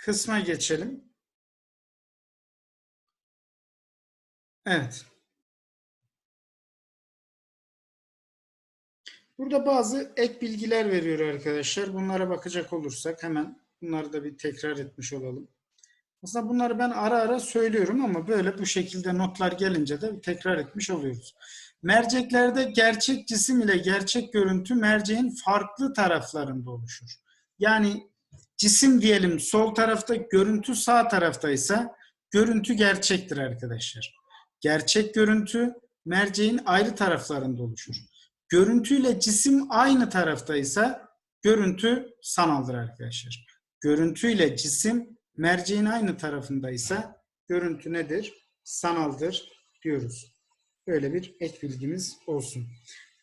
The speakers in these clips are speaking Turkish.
kısma geçelim. Evet. Burada bazı ek bilgiler veriyor arkadaşlar. Bunlara bakacak olursak hemen bunları da bir tekrar etmiş olalım. Aslında bunları ben ara ara söylüyorum ama böyle bu şekilde notlar gelince de tekrar etmiş oluyoruz. Merceklerde gerçek cisim ile gerçek görüntü merceğin farklı taraflarında oluşur. Yani cisim diyelim sol tarafta, görüntü sağ taraftaysa görüntü gerçektir arkadaşlar. Gerçek görüntü merceğin ayrı taraflarında oluşur. Görüntüyle cisim aynı taraftaysa görüntü sanaldır arkadaşlar. Görüntüyle cisim merceğin aynı tarafındaysa görüntü nedir? Sanaldır diyoruz. Böyle bir ek bilgimiz olsun.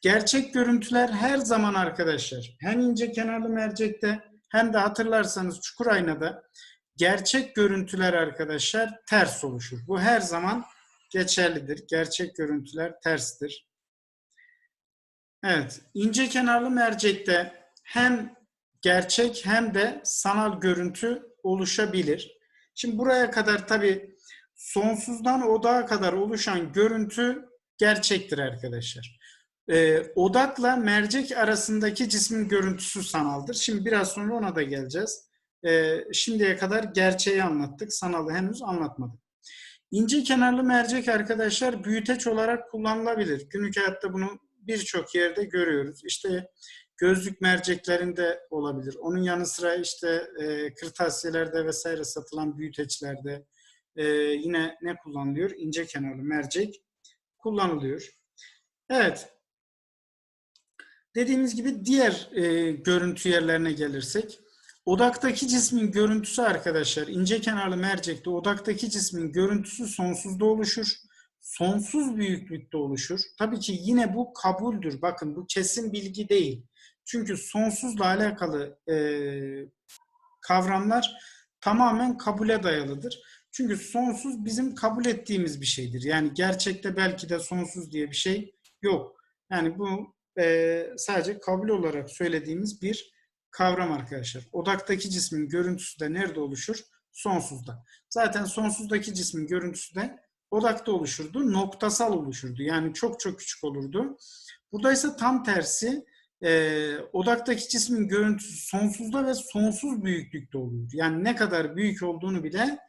Gerçek görüntüler her zaman arkadaşlar hem ince kenarlı mercekte hem de hatırlarsanız çukur aynada gerçek görüntüler arkadaşlar ters oluşur. Bu her zaman geçerlidir. Gerçek görüntüler terstir. Evet, ince kenarlı mercekte hem gerçek hem de sanal görüntü oluşabilir. Şimdi buraya kadar tabi sonsuzdan odağa kadar oluşan görüntü gerçektir arkadaşlar. Ee, odakla mercek arasındaki cismin görüntüsü sanaldır. Şimdi biraz sonra ona da geleceğiz. Ee, şimdiye kadar gerçeği anlattık. Sanalı henüz anlatmadık. İnce kenarlı mercek arkadaşlar büyüteç olarak kullanılabilir. Günlük hayatta bunu birçok yerde görüyoruz. İşte gözlük merceklerinde olabilir. Onun yanı sıra işte e, kırtasiyelerde vesaire satılan büyüteçlerde e, yine ne kullanılıyor? İnce kenarlı mercek kullanılıyor. Evet. Dediğimiz gibi diğer e, görüntü yerlerine gelirsek odaktaki cismin görüntüsü arkadaşlar ince kenarlı mercekte odaktaki cismin görüntüsü sonsuzda oluşur. Sonsuz büyüklükte oluşur. Tabii ki yine bu kabuldür. Bakın bu kesin bilgi değil. Çünkü sonsuzla alakalı e, kavramlar tamamen kabule dayalıdır. Çünkü sonsuz bizim kabul ettiğimiz bir şeydir. Yani gerçekte belki de sonsuz diye bir şey yok. Yani bu e, sadece kabul olarak söylediğimiz bir kavram arkadaşlar. Odaktaki cismin görüntüsü de nerede oluşur? Sonsuzda. Zaten sonsuzdaki cismin görüntüsü de odakta oluşurdu. Noktasal oluşurdu. Yani çok çok küçük olurdu. Burada ise tam tersi e, odaktaki cismin görüntüsü sonsuzda ve sonsuz büyüklükte oluyor. Yani ne kadar büyük olduğunu bile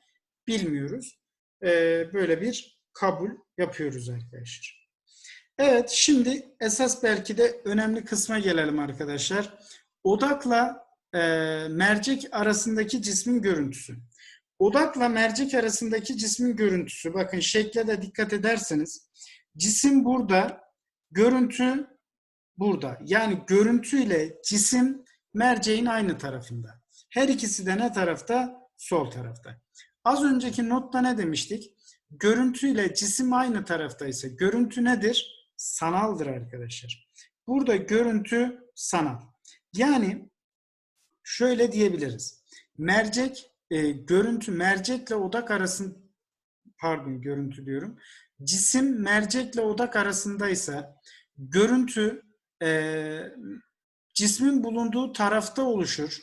bilmiyoruz. E, böyle bir kabul yapıyoruz arkadaşlar. Evet şimdi esas belki de önemli kısma gelelim arkadaşlar. Odakla e, mercek arasındaki cismin görüntüsü. Odakla mercek arasındaki cismin görüntüsü. Bakın şekle de dikkat ederseniz cisim burada, görüntü burada. Yani görüntüyle cisim merceğin aynı tarafında. Her ikisi de ne tarafta? Sol tarafta. Az önceki notta ne demiştik? Görüntüyle cisim aynı taraftaysa görüntü nedir? Sanaldır arkadaşlar. Burada görüntü sanal. Yani şöyle diyebiliriz. Mercek, e, görüntü mercekle odak arasında pardon görüntü diyorum. Cisim mercekle odak arasındaysa görüntü e, cismin bulunduğu tarafta oluşur.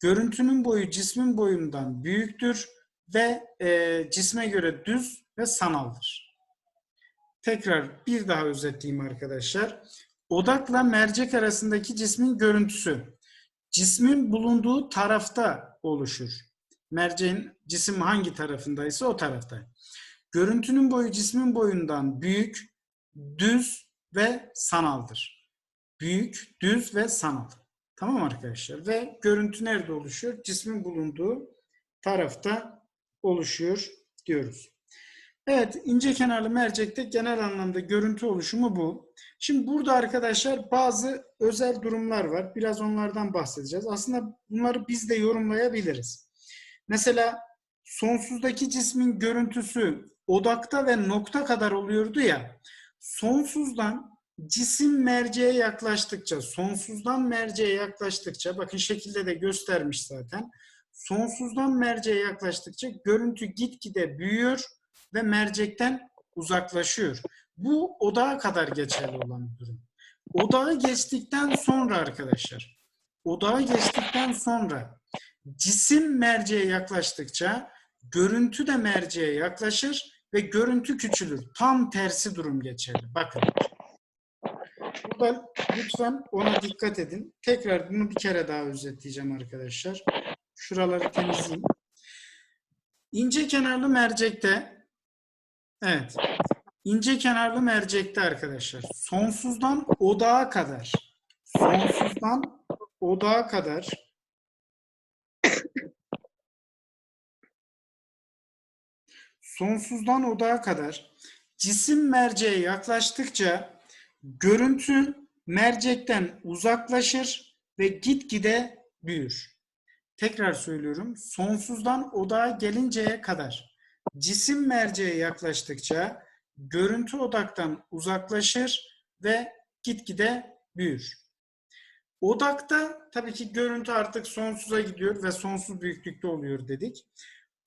Görüntünün boyu cismin boyundan büyüktür ve e, cisme göre düz ve sanaldır. Tekrar bir daha özetleyeyim arkadaşlar. Odakla mercek arasındaki cismin görüntüsü cismin bulunduğu tarafta oluşur. Merceğin cisim hangi tarafındaysa o tarafta. Görüntünün boyu cismin boyundan büyük, düz ve sanaldır. Büyük, düz ve sanal. Tamam arkadaşlar? Ve görüntü nerede oluşuyor? Cismin bulunduğu tarafta oluşuyor diyoruz. Evet, ince kenarlı mercekte genel anlamda görüntü oluşumu bu. Şimdi burada arkadaşlar bazı özel durumlar var. Biraz onlardan bahsedeceğiz. Aslında bunları biz de yorumlayabiliriz. Mesela sonsuzdaki cismin görüntüsü odakta ve nokta kadar oluyordu ya. Sonsuzdan cisim merceğe yaklaştıkça, sonsuzdan merceğe yaklaştıkça, bakın şekilde de göstermiş zaten. Sonsuzdan merceğe yaklaştıkça görüntü gitgide büyüyor ve mercekten uzaklaşıyor. Bu odağa kadar geçerli olan bir durum. Odağı geçtikten sonra arkadaşlar, odağı geçtikten sonra cisim merceğe yaklaştıkça görüntü de merceğe yaklaşır ve görüntü küçülür. Tam tersi durum geçerli. Bakın. Burada lütfen ona dikkat edin. Tekrar bunu bir kere daha özetleyeceğim arkadaşlar. Şuraları temizleyeyim. İnce kenarlı mercekte evet. İnce kenarlı mercekte arkadaşlar. Sonsuzdan odağa kadar. Sonsuzdan odağa kadar. Sonsuzdan odağa kadar. Cisim merceğe yaklaştıkça görüntü mercekten uzaklaşır ve gitgide büyür. Tekrar söylüyorum. Sonsuzdan odağa gelinceye kadar cisim merceğe yaklaştıkça görüntü odaktan uzaklaşır ve gitgide büyür. Odakta tabii ki görüntü artık sonsuza gidiyor ve sonsuz büyüklükte oluyor dedik.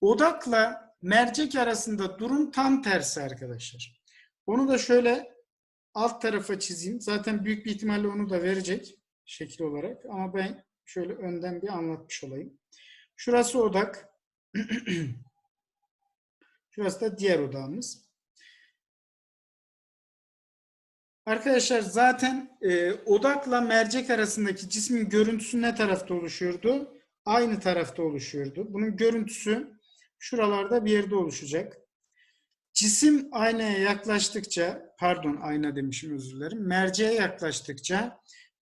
Odakla mercek arasında durum tam tersi arkadaşlar. Onu da şöyle alt tarafa çizeyim. Zaten büyük bir ihtimalle onu da verecek şekil olarak. Ama ben şöyle önden bir anlatmış olayım. Şurası odak. Şurası da diğer odağımız. Arkadaşlar zaten e, odakla mercek arasındaki cismin görüntüsü ne tarafta oluşuyordu? Aynı tarafta oluşuyordu. Bunun görüntüsü şuralarda bir yerde oluşacak. Cisim aynaya yaklaştıkça, pardon ayna demişim özür dilerim, merceğe yaklaştıkça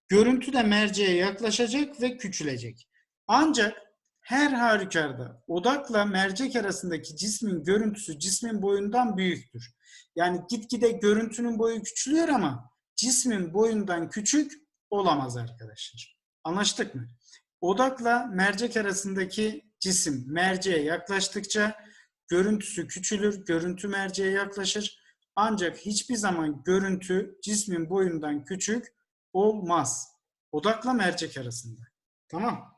görüntü de merceğe yaklaşacak ve küçülecek. Ancak her halükarda odakla mercek arasındaki cismin görüntüsü cismin boyundan büyüktür. Yani gitgide görüntünün boyu küçülüyor ama cismin boyundan küçük olamaz arkadaşlar. Anlaştık mı? Odakla mercek arasındaki cisim merceğe yaklaştıkça görüntüsü küçülür, görüntü merceğe yaklaşır. Ancak hiçbir zaman görüntü cismin boyundan küçük olmaz. Odakla mercek arasında. Tamam.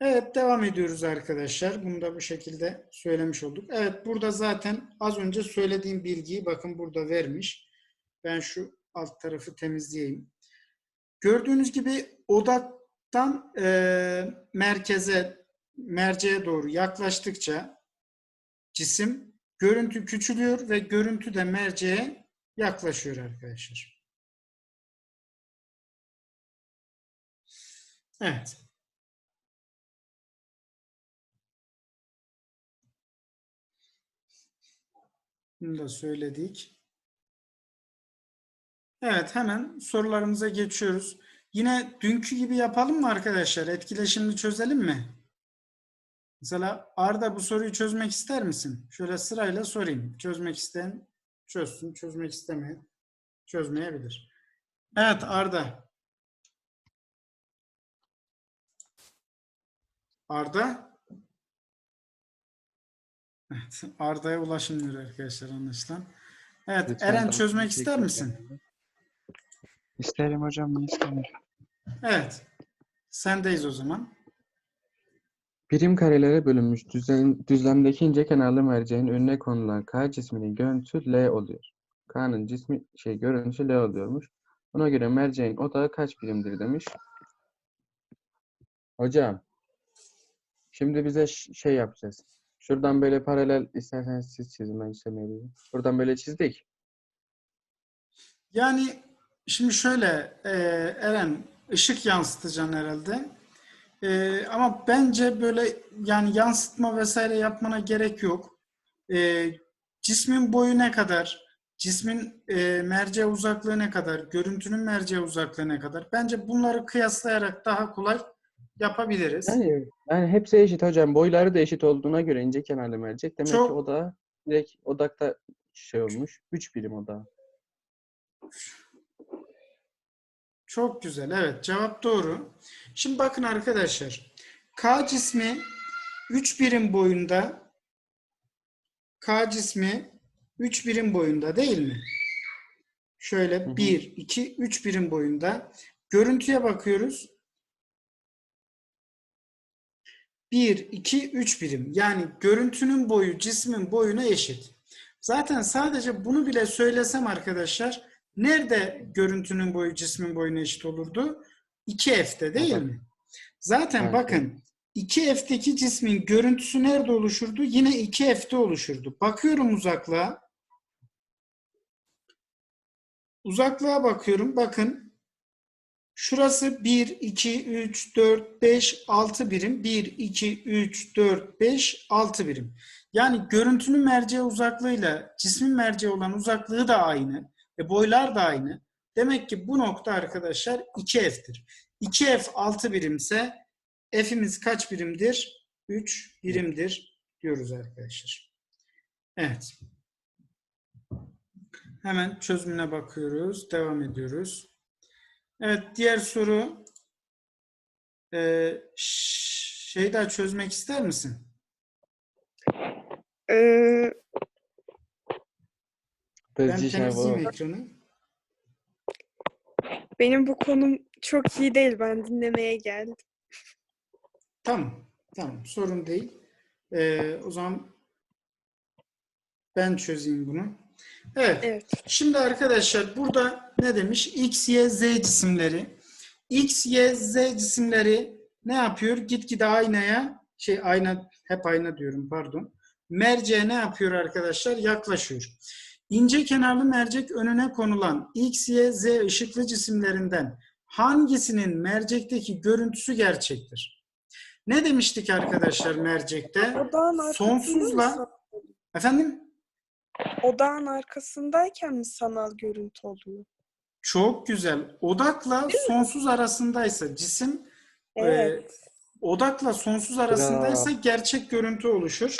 Evet devam ediyoruz arkadaşlar. Bunu da bu şekilde söylemiş olduk. Evet burada zaten az önce söylediğim bilgiyi bakın burada vermiş. Ben şu alt tarafı temizleyeyim. Gördüğünüz gibi odaktan e, merkeze, merceğe doğru yaklaştıkça cisim görüntü küçülüyor ve görüntü de merceğe yaklaşıyor arkadaşlar. Evet. Bunu da söyledik. Evet hemen sorularımıza geçiyoruz. Yine dünkü gibi yapalım mı arkadaşlar? Etkileşimini çözelim mi? Mesela Arda bu soruyu çözmek ister misin? Şöyle sırayla sorayım. Çözmek isteyen çözsün, çözmek istemeyen çözmeyebilir. Evet Arda. Arda. Evet, Arda'ya ulaşılmıyor arkadaşlar anlaşılan. Evet, Lütfen Eren çözmek ister misin? İsterim hocam, niye istemiyorum? Evet. Sendeyiz o zaman. Birim karelere bölünmüş düzen, düzlemdeki ince kenarlı merceğin önüne konulan K cisminin görüntüsü L oluyor. K'nın cismi şey görüntüsü L oluyormuş. Ona göre merceğin odağı kaç birimdir demiş. Hocam, şimdi bize şey yapacağız. Şuradan böyle paralel isterseniz siz çizin ben çizemeyebilirim. Buradan böyle çizdik. Yani şimdi şöyle e, Eren ışık yansıtacaksın herhalde. E, ama bence böyle yani yansıtma vesaire yapmana gerek yok. E, cismin boyu ne kadar? Cismin e, merceğe uzaklığı ne kadar? Görüntünün merceğe uzaklığı ne kadar? Bence bunları kıyaslayarak daha kolay yapabiliriz. Yani, yani hepsi eşit hocam. Boyları da eşit olduğuna göre ince kenarlı mercek. Demek Çok- ki odağı direkt odakta şey olmuş. 3 birim odağı. Çok güzel. Evet, cevap doğru. Şimdi bakın arkadaşlar. K cismi 3 birim boyunda K cismi 3 birim boyunda değil mi? Şöyle hı. 1, 2, 3 birim boyunda. Görüntüye bakıyoruz. 1, 2, 3 birim. Yani görüntünün boyu cismin boyuna eşit. Zaten sadece bunu bile söylesem arkadaşlar nerede görüntünün boyu cismin boyuna eşit olurdu? 2F'te değil Evet. mi? Zaten Evet, bakın 2F'teki cismin görüntüsü nerede oluşurdu? Yine 2F'te oluşurdu. Bakıyorum uzaklığa. Uzaklığa bakıyorum. Bakın. Şurası 1, 2, 3, 4, 5, 6 birim. 1, 2, 3, 4, 5, 6 birim. Yani görüntünün merceği uzaklığıyla cismin merceği olan uzaklığı da aynı. E boylar da aynı. Demek ki bu nokta arkadaşlar 2F'tir. 2F 6 birimse F'imiz kaç birimdir? 3 birimdir diyoruz arkadaşlar. Evet. Hemen çözümüne bakıyoruz. Devam ediyoruz. Evet diğer soru ee, şey daha çözmek ister misin? Ee, Ben temizleyeyim ekranı. benim bu konum çok iyi değil. Ben dinlemeye geldim. Tamam. Tamam. Sorun değil. Ee, o zaman ben çözeyim bunu. Evet. Evet. Şimdi arkadaşlar burada ne demiş? X, Y, Z cisimleri. X, Y, Z cisimleri ne yapıyor? Gitgide aynaya, şey ayna, hep ayna diyorum pardon. Merceğe ne yapıyor arkadaşlar? Yaklaşıyor. İnce kenarlı mercek önüne konulan X, Y, Z ışıklı cisimlerinden hangisinin mercekteki görüntüsü gerçektir? Ne demiştik arkadaşlar mercekte? Sonsuzla- Efendim? Odağın arkasındayken mi sanal görüntü oluyor? Çok güzel. Odakla sonsuz arasındaysa cisim Evet. odakla sonsuz arasındaysa gerçek görüntü oluşur.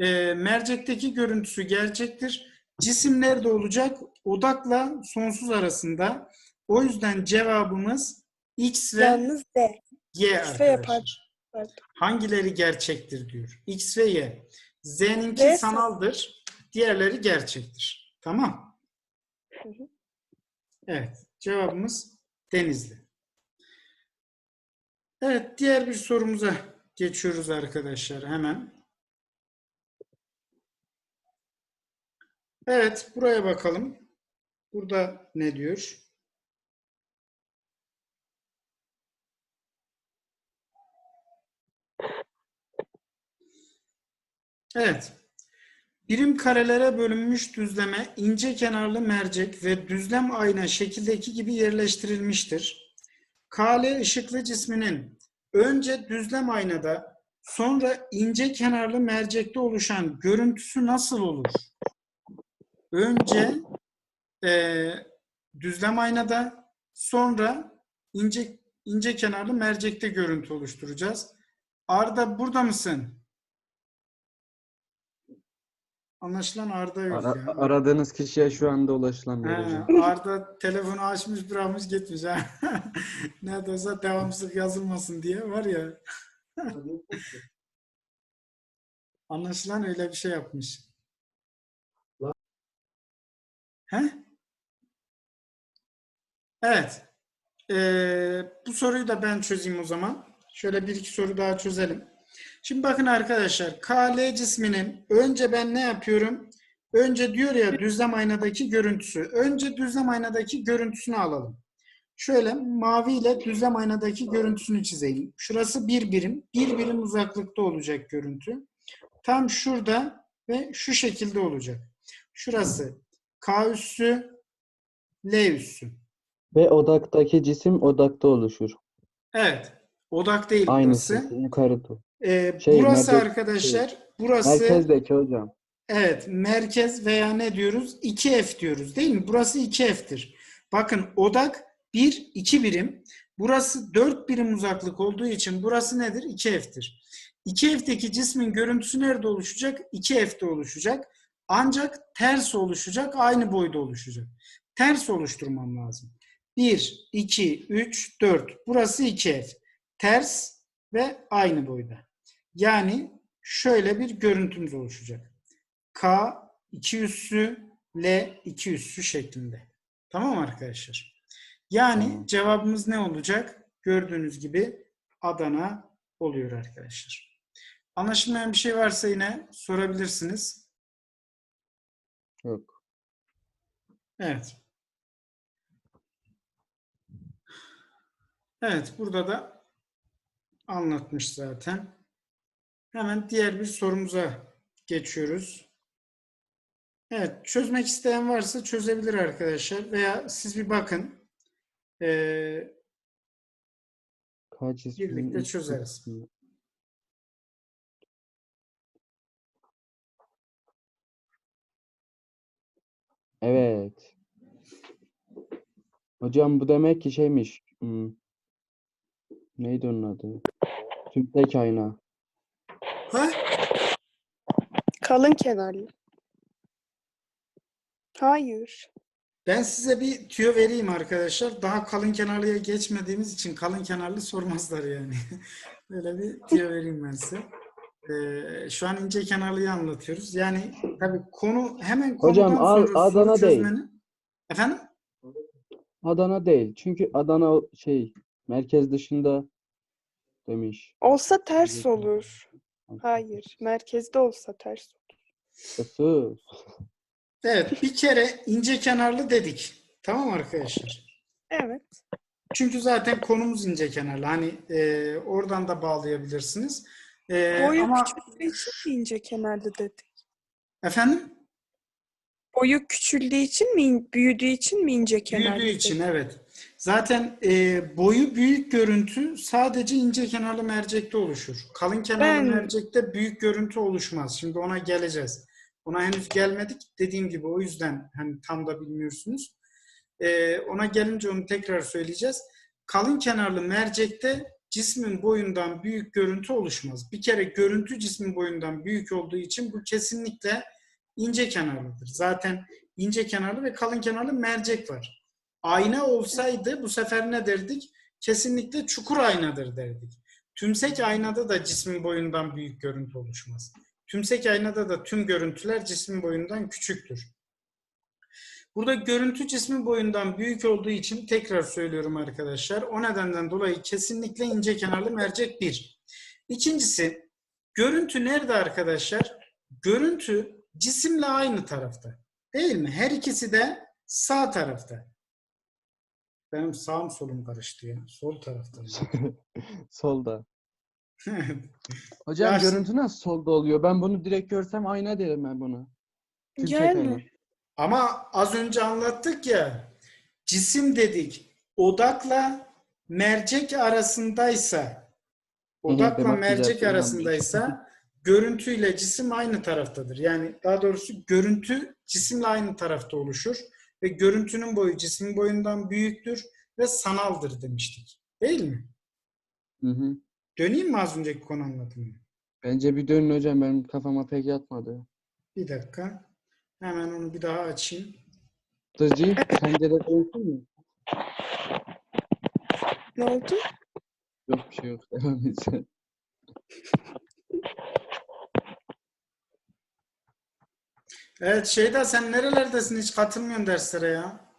Ee, mercekteki görüntüsü gerçektir. Cisim nerede olacak? Odakla sonsuz arasında. O yüzden cevabımız X ve Yalnız D. Y X ve Y arkadaşlar. pardon. Hangileri gerçektir diyor. X ve Y. Z'ninki sanaldır. Diğerleri gerçektir. Tamam. Hı hı. Evet. Cevabımız Denizli. Evet. Diğer bir sorumuza geçiyoruz arkadaşlar hemen. Evet. Buraya bakalım. Burada ne diyor? Evet. Birim karelere bölünmüş düzleme ince kenarlı mercek ve düzlem ayna şekildeki gibi yerleştirilmiştir. Kale ışıklı cisminin önce düzlem aynada sonra ince kenarlı mercekte oluşan görüntüsü nasıl olur? Önce eee, düzlem aynada sonra ince ince kenarlı mercekte görüntü oluşturacağız. Arda burada mısın? Anlaşılan Arda yok Ara- ya. aradığınız kişiye şu anda ulaşılamıyor He, hocam. Arda telefonu açmış bırakmış gitmiş ha. ne de olsa devamsızlık yazılmasın diye var ya. Anlaşılan öyle bir şey yapmış. He? Evet. Ee, bu soruyu da ben çözeyim o zaman. Şöyle bir iki soru daha çözelim. Şimdi bakın arkadaşlar. KL cisminin önce ben ne yapıyorum? Önce diyor ya düzlem aynadaki görüntüsü. Önce düzlem aynadaki görüntüsünü alalım. Şöyle mavi ile düzlem aynadaki görüntüsünü çizeyim. Şurası bir birim. Bir birim uzaklıkta olacak görüntü. Tam şurada ve şu şekilde olacak. Şurası K üssü, L üssü. Ve odaktaki cisim odakta oluşur. Evet. Odak değil Aynısı. burası. Yukarı doğru. Ee, Şey, burası merkez- arkadaşlar, burası Merkezdeki hocam. evet merkez veya ne diyoruz? 2F diyoruz değil mi? Burası 2F'tir. Bakın odak 1, 2 birim. Burası 4 birim uzaklık olduğu için burası nedir? 2F'tir. 2F'teki cismin görüntüsü nerede oluşacak? 2F'te oluşacak. Ancak ters oluşacak, aynı boyda oluşacak. Ters oluşturmam lazım. 1, 2, 3, 4. Burası 2F. Ters ve aynı boyda. Yani şöyle bir görüntümüz oluşacak. K iki üssü, L iki üssü şeklinde. Tamam arkadaşlar? Yani cevabımız ne olacak? Gördüğünüz gibi Adana oluyor arkadaşlar. Anlaşılmayan bir şey varsa yine sorabilirsiniz. Yok. Evet. Evet, burada da anlatmış zaten. Hemen diğer bir sorumuza geçiyoruz. Evet, çözmek isteyen varsa çözebilir arkadaşlar. Veya siz bir bakın. Ee, K cisminin Birlikte çözeriz. Evet. Hocam bu demek ki şeymiş. hmm, Neydi onun adı? Tümsek ayna. Ha? Kalın kenarlı. Hayır. Ben size bir tüyo vereyim arkadaşlar. Daha kalın kenarlıya geçmediğimiz için kalın kenarlı sormazlar yani. Böyle bir tüyo vereyim ben size. Ee, şu an ince kenarlıyı anlatıyoruz. Yani tabii konu hemen Hocam, konudan A- sonra soru Adana değil. çözmeni- Efendim? Adana değil. Çünkü Adana şey merkez dışında demiş. Olsa ters olur. Hayır. Merkezde olsa ters olur. Evet, bir kere ince kenarlı dedik. Tamam arkadaşlar. Evet. Çünkü zaten konumuz ince kenarlı. Hani e, oradan da bağlayabilirsiniz. E, Boyu ama küçüldüğü için mi ince kenarlı dedik? efendim? Boyu küçüldüğü için mi, büyüdüğü için mi ince kenarlı Büyüdüğü için evet. Zaten e, boyu büyük görüntü sadece ince kenarlı mercekte oluşur. Kalın kenarlı Ben- mercekte büyük görüntü oluşmaz. Şimdi ona geleceğiz. Ona henüz gelmedik. Dediğim gibi o yüzden hani tam da bilmiyorsunuz. E, ona gelince onu tekrar söyleyeceğiz. Kalın kenarlı mercekte cismin boyundan büyük görüntü oluşmaz. Bir kere görüntü cismin boyundan büyük olduğu için bu kesinlikle ince kenarlıdır. Zaten ince kenarlı ve kalın kenarlı mercek var. Ayna olsaydı bu sefer ne derdik? Kesinlikle çukur aynadır derdik. Tümsek aynada da cismin boyundan büyük görüntü oluşmaz. Tümsek aynada da tüm görüntüler cismin boyundan küçüktür. Burada görüntü cismin boyundan büyük olduğu için tekrar söylüyorum arkadaşlar. O nedenden dolayı kesinlikle ince kenarlı mercek bir. İkincisi, görüntü nerede arkadaşlar? Görüntü cisimle aynı tarafta. Değil mi? Her ikisi de sağ tarafta. Benim sağım solum karıştı ya. Sol tarafta. Solda. Hocam Ya- görüntü nasıl solda oluyor? Ben bunu direkt görsem ayna derim ben Yani. ayna. Ama az önce anlattık ya cisim dedik odakla mercek arasındaysa odakla demek mercek zaten arasındaysa görüntüyle cisim aynı taraftadır. Yani daha doğrusu görüntü cisimle aynı tarafta oluşur ve görüntünün boyu cismin boyundan büyüktür ve sanaldır demiştik. Değil mi? Hı hı. Döneyim mi az önceki konu anlatımına? Bence bir dönün hocam benim kafama pek yatmadı. Bir dakika. Hemen onu bir daha açayım. Dızcı sence de dönsün mü? Ne oldu? Yok bir şey yok. Devam et. Evet Şeyda sen nerelerdesin? Hiç katılmıyorsun derslere ya.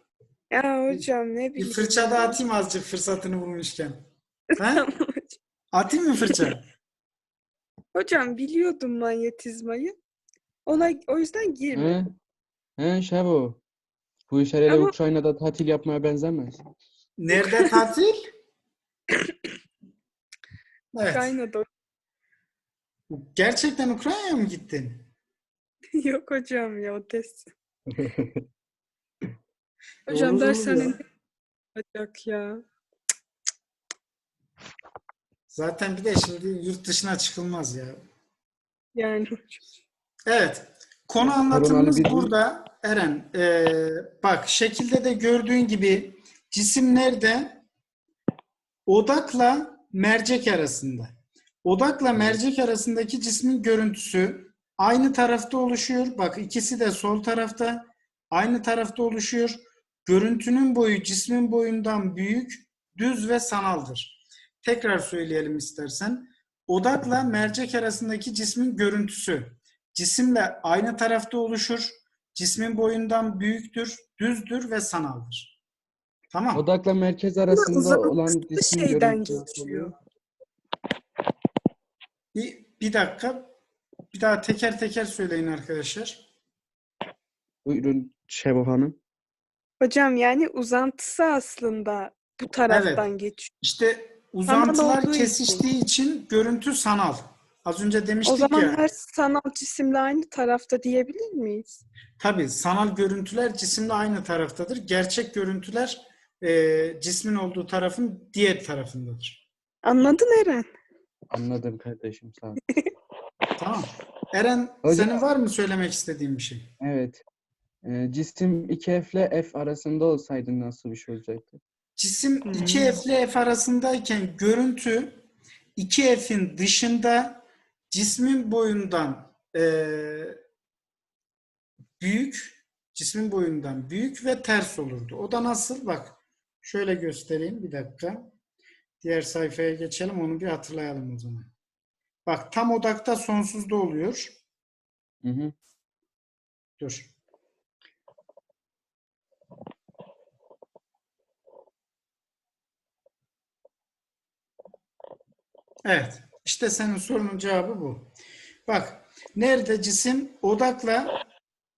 Ya hocam ne Bir bileyim. fırça da atayım azıcık fırsatını bulmuşken. Ha? Tamam hocam. Atayım mı fırça? Hocam biliyordum manyetizmayı. Ona o yüzden girme. He? He Şevo. Bu iş herhalde Ama- Ukrayna'da tatil yapmaya benzemez. Nerede tatil? Evet. Ukrayna'da Gerçekten Ukrayna'ya mı gittin? yok hocam ya Odessa. Hocam Doğru dershane oluyor. ne olacak ya? Zaten bir de şimdi yurt dışına çıkılmaz ya. Yani hocam. Evet. Konu anlatımımız bir- burada Eren. Ee, bak şekilde de gördüğün gibi cisim nerede? Odakla mercek arasında. Odakla mercek arasındaki cismin görüntüsü aynı tarafta oluşuyor. Bak ikisi de sol tarafta. Aynı tarafta oluşuyor. Görüntünün boyu cismin boyundan büyük, düz ve sanaldır. Tekrar söyleyelim istersen. Odakla mercek arasındaki cismin görüntüsü cisimle aynı tarafta oluşur. Cismin boyundan büyüktür, düzdür ve sanaldır. Tamam. Odakla merkez arasında olan cismin şeyden görüntüsü. Bir, bir dakika. Bir daha teker teker söyleyin arkadaşlar. Buyurun Şevo Hanım. Hocam yani uzantısı aslında bu taraftan geçiyor. İşte uzantılar olduğu için. kesiştiği için görüntü sanal. Az önce demiştik O zaman ya. her sanal cisimle aynı tarafta diyebilir miyiz? Tabii sanal görüntüler cisimle aynı taraftadır. Gerçek görüntüler e, cismin olduğu tarafın diğer tarafındadır. Anladın Eren? Anladım kardeşim sağ ol. Tamam. Eren Hocam- senin var mı söylemek istediğin bir şey? Evet. Ee, cisim 2F ile F arasında olsaydı nasıl bir şey olacaktı? Cisim Hmm. 2F ile F arasındayken görüntü 2F'in dışında cismin boyundan e, büyük, cismin boyundan büyük ve ters olurdu. O da nasıl? Bak şöyle göstereyim bir dakika. Diğer sayfaya geçelim onu bir hatırlayalım o zaman. Bak tam odakta sonsuzda oluyor. Hı hı. Dur. Evet. İşte senin sorunun cevabı bu. Bak. Nerede cisim odakla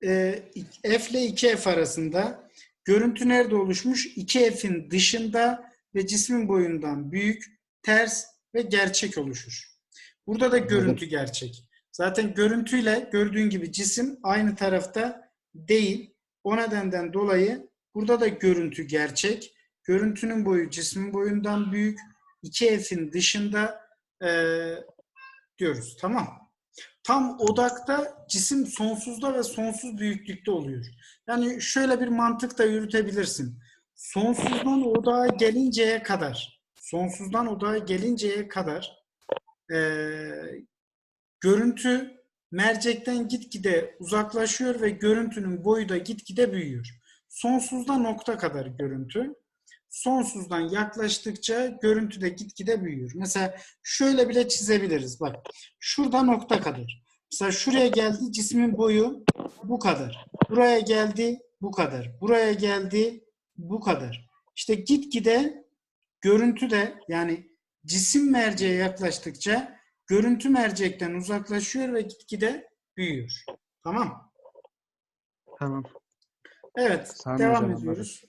e, F ile 2F arasında görüntü nerede oluşmuş? 2F'in dışında ve cismin boyundan büyük, ters ve gerçek oluşur. Burada da görüntü gerçek. Zaten görüntüyle gördüğün gibi cisim aynı tarafta değil. O nedenden dolayı burada da görüntü gerçek. Görüntünün boyu cismin boyundan büyük. 2F'in dışında eee, diyoruz. Tamam. Tam odakta cisim sonsuzda ve sonsuz büyüklükte oluyor. Yani şöyle bir mantık da yürütebilirsin. Sonsuzdan odağa gelinceye kadar, sonsuzdan odağa gelinceye kadar eee, görüntü mercekten gitgide uzaklaşıyor ve görüntünün boyu da gitgide büyüyor. Sonsuzda nokta kadar görüntü. Sonsuzdan yaklaştıkça görüntü de gitgide büyüyor. Mesela şöyle bile çizebiliriz. Bak şurada nokta kadar. Mesela şuraya geldi cismin boyu bu kadar. Buraya geldi bu kadar. Buraya geldi bu kadar. İşte gitgide görüntü de yani cisim merceğe yaklaştıkça görüntü mercekten uzaklaşıyor ve gitgide büyüyor. Tamam. Tamam. Evet, Sami devam ediyoruz.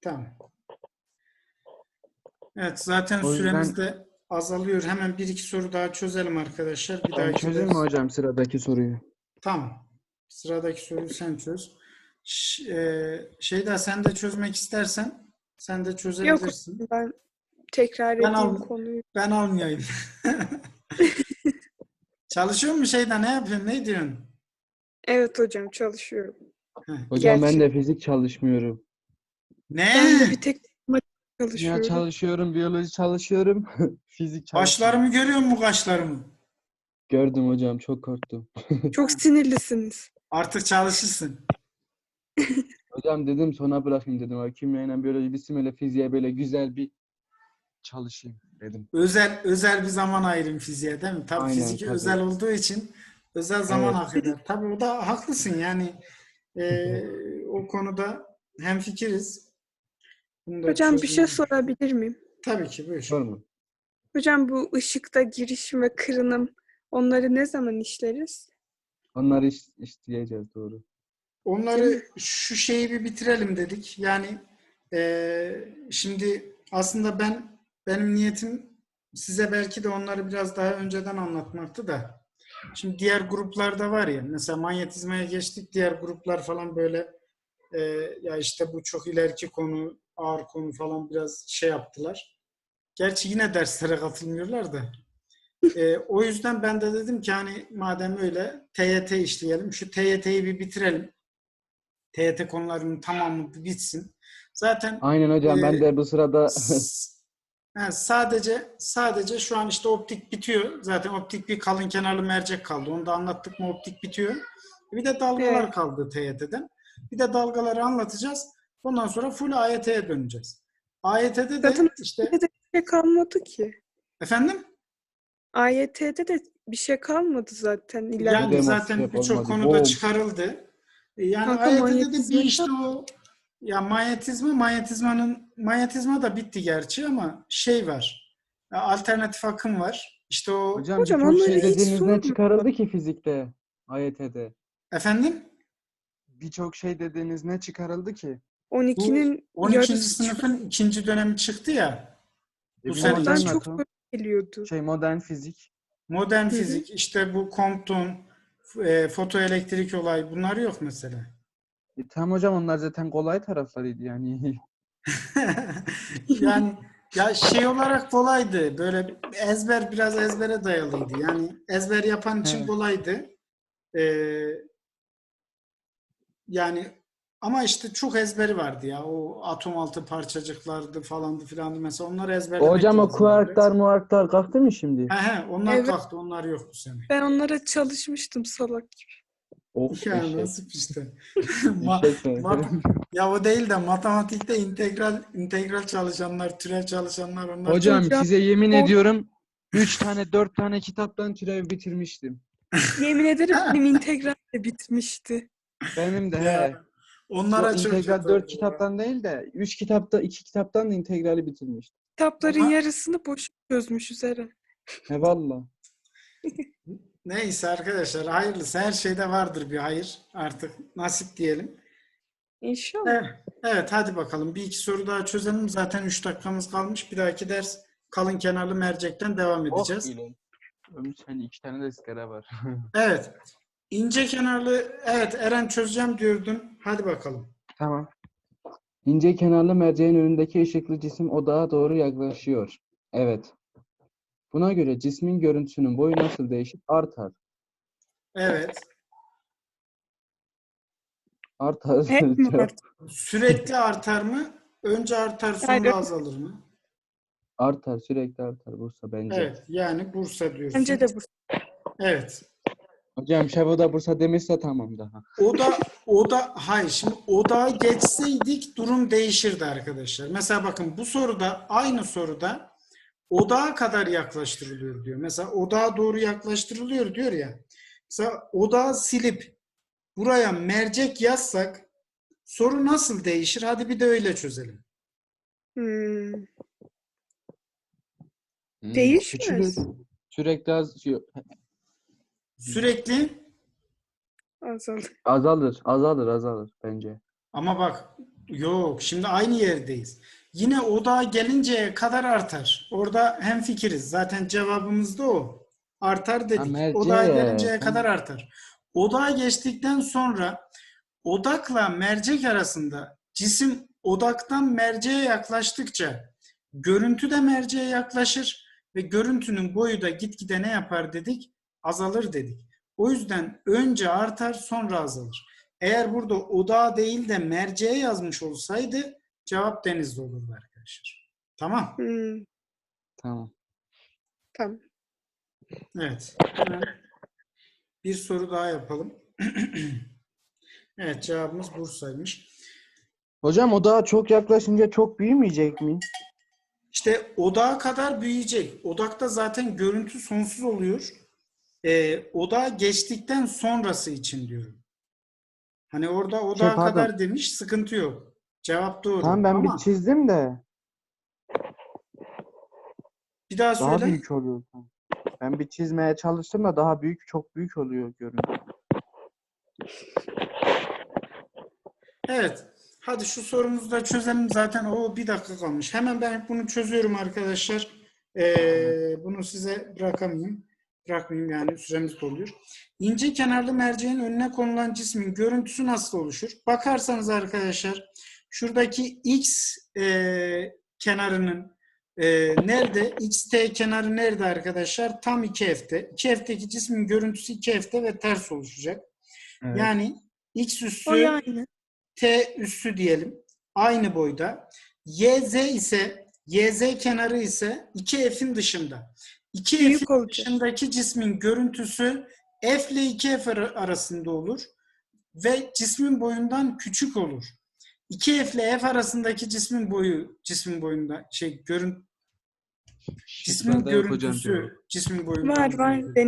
Tamam. Evet, zaten O yüzden- süremiz de azalıyor. Hemen bir iki soru daha çözelim arkadaşlar. Bir çözeyim ders- mi hocam sıradaki soruyu? Tamam. Sıradaki soruyu sen çöz. Ş- e, Şeyda sen de çözmek istersen sen de çözebilirsin. Ben tekrar Ben edeyim aldım. konuyu. Ben almayayım. Çalışıyor mu Şeyda? Ne yapıyorsun? Ne diyorsun? Evet hocam çalışıyorum. Hocam ben Gerçi- de fizik çalışmıyorum. Ne? Ben de bir tek matematik Ya çalışıyorum. çalışıyorum, biyoloji çalışıyorum, fizik çalışıyorum. Kaşlarımı görüyor musun kaşlarımı? Gördüm hocam, çok korktum. Çok sinirlisiniz. Artık çalışırsın. Hocam dedim sona bırakayım dedim. O kimyayla biyoloji bitsin öyle fiziğe böyle güzel bir çalışayım dedim. Özel özel bir zaman ayırın fiziğe değil mi? Tabii Aynen, fizik tabii. özel olduğu için özel zaman Evet. hak eder. Tabii o da haklısın yani e, o konuda hemfikiriz. Bunu da Hocam bir şey sorabilir miyim? Tabii ki buyur. Sorma. Hocam bu ışıkta giriş ve kırınım onları ne zaman işleriz? Onları iş, işleyeceğiz doğru. Onları şu şeyi bir bitirelim dedik. Yani e, şimdi aslında ben benim niyetim size belki de onları biraz daha önceden anlatmaktı da. Şimdi diğer gruplarda var ya mesela manyetizmaya geçtik diğer gruplar falan böyle e, ya işte bu çok ileriki konu ağır konu falan biraz şey yaptılar. Gerçi yine derslere katılmıyorlar da. E, o yüzden ben de dedim ki hani madem öyle TYT işleyelim. Şu TYT'yi bir bitirelim. TYT konularının tamamı bitsin. Zaten Aynen hocam ben Ee, de bu sırada ha, sadece sadece şu an işte optik bitiyor. Zaten optik bir kalın kenarlı mercek kaldı. Onu da anlattık mı optik bitiyor. Bir de dalgalar Evet. kaldı TYT'den. Bir de dalgaları anlatacağız. Ondan sonra full AYT'ye döneceğiz. AYT'de de Zaten işte AYT'de bir şey kalmadı ki. efendim AYT'de de bir şey kalmadı zaten. yani İleride. Demo zaten birçok konuda Bom. çıkarıldı. E, Yani Kanka, AYT'de de bir işte o ya manyetizma manyetizmanın manyetizma da bitti gerçi ama şey var. Ya, alternatif akım var. İşte o hocam, Hocam birçok onları şey hiç dediğiniz ne sorma. çıkarıldı ki fizikte, AYT'de? efendim Birçok şey dediğiniz ne çıkarıldı ki? 12'nin 12. yarısı sınıfın ikinci dönemi çıktı ya. E, Bu sene çok geliyordu. şey modern fizik. Modern Hı hı. fizik, işte bu Compton, e, fotoelektrik olay bunlar yok mesela. E, tamam hocam onlar zaten kolay taraflarıydı yani. yani ya şey olarak kolaydı. Böyle ezber biraz ezbere dayalıydı. Yani ezber yapan için Evet. kolaydı. Ee, yani ama işte çok ezberi vardı ya. O atom altı parçacıklardı falandı filandı mesela onlar ezberlemek hocam o kuarklar muarklar kalktı mı şimdi? He he onlar Evet. kalktı. Onlar yok bu sene. Ben onlara çalışmıştım salak gibi. Oh Ya eşek. nasip işte. Ma- mat- ya o değil de matematikte integral integral çalışanlar, türev çalışanlar onlar Hocam Hocam, size yemin ediyorum 3 tane 4 tane kitaptan türev bitirmiştim. Yemin ederim benim integral de bitmişti. Benim de Ya, he. Onlara çok integral kötü 4 oldu. kitaptan değil de 3 kitapta 2 kitaptan da integrali bitirmiştim. Kitapların Ama- yarısını boş çözmüşüz Eren. He valla. Neyse arkadaşlar hayırlısı her şeyde vardır bir hayır artık nasip diyelim. İnşallah. Evet, evet hadi bakalım bir iki soru daha çözelim zaten 3 dakikamız kalmış bir dahaki ders kalın kenarlı mercekten devam edeceğiz. Ömür sen 2 tane de sigara var. Evet ince kenarlı evet Eren çözeceğim diyordun hadi bakalım. Tamam. İnce kenarlı merceğin önündeki ışıklı cisim odağa doğru yaklaşıyor. Evet. Buna göre cismin görüntüsünün boyu nasıl değişir? Artar. Evet Artar. Sürekli artar mı? Önce artar sonra Yani- azalır mı? Artar. Sürekli artar Bursa bence. Evet yani Bursa diyorsun. Bence de bu. Evet. Hocam Şavo'da Bursa demişse tamam daha. O da o da hayır şimdi odağa geçseydik durum değişirdi arkadaşlar. Mesela bakın bu soruda aynı soruda odağa kadar yaklaştırılıyor diyor. Mesela odağa doğru yaklaştırılıyor diyor ya. Mesela odağı silip buraya mercek yazsak soru nasıl değişir? Hadi bir de öyle çözelim. Hmm. Hmm, Değişmez. küçülür. Sürekli az, şey, Sürekli Azalır. azalır. Azalır azalır bence. ama bak yok şimdi aynı yerdeyiz. Yine odağa gelinceye kadar artar. Orada hem fikiriz. Zaten cevabımız da o. Artar dedik. merceğe. Odağa gelinceye kadar artar. Odağa geçtikten sonra odakla mercek arasında cisim odaktan merceğe yaklaştıkça görüntü de merceğe yaklaşır ve görüntünün boyu da gitgide ne yapar dedik? Azalır dedik. O yüzden önce artar sonra azalır. Eğer burada odağa değil de merceğe yazmış olsaydı cevap denizde olurdu arkadaşlar. Tamam. Hmm. Tamam. Tamam. Evet. Hemen bir soru daha yapalım. evet cevabımız Bursa'ymış. Hocam odağa çok yaklaşınca çok büyümeyecek mi? İşte odağa kadar büyüyecek. Odakta zaten görüntü sonsuz oluyor. Ee, odağa geçtikten sonrası için diyorum. Hani orada odağa Şey, kadar demiş sıkıntı yok. Cevap doğru. Tamam ben Ama bir çizdim de bir daha daha söyle. büyük oluyor. Ben bir çizmeye çalıştım da daha büyük çok büyük oluyor görüntü. Evet. Hadi şu sorumuzu da çözelim. Zaten o bir dakika kalmış. Hemen ben bunu çözüyorum arkadaşlar. Ee, bunu size bırakamayayım. Bırakmayayım yani süremiz doluyor. İnce kenarlı merceğin önüne konulan cismin görüntüsü nasıl oluşur? Bakarsanız arkadaşlar şuradaki x e, kenarının e, nerede? xt kenarı nerede arkadaşlar? Tam 2f'te. 2f'teki cismin görüntüsü 2f'te ve ters oluşacak. Evet. Yani x üssü. T üssü diyelim. Aynı boyda. YZ ise YZ kenarı ise 2F'in dışında. 2F'in Büyük olacak. dışındaki cismin görüntüsü F ile 2F ara- arasında olur ve cismin boyundan küçük olur. 2F ile F arasındaki cismin boyu cismin boyunda şey görün cismin yok hocam görüntüsü cismin boyundan Var var. büyüktür.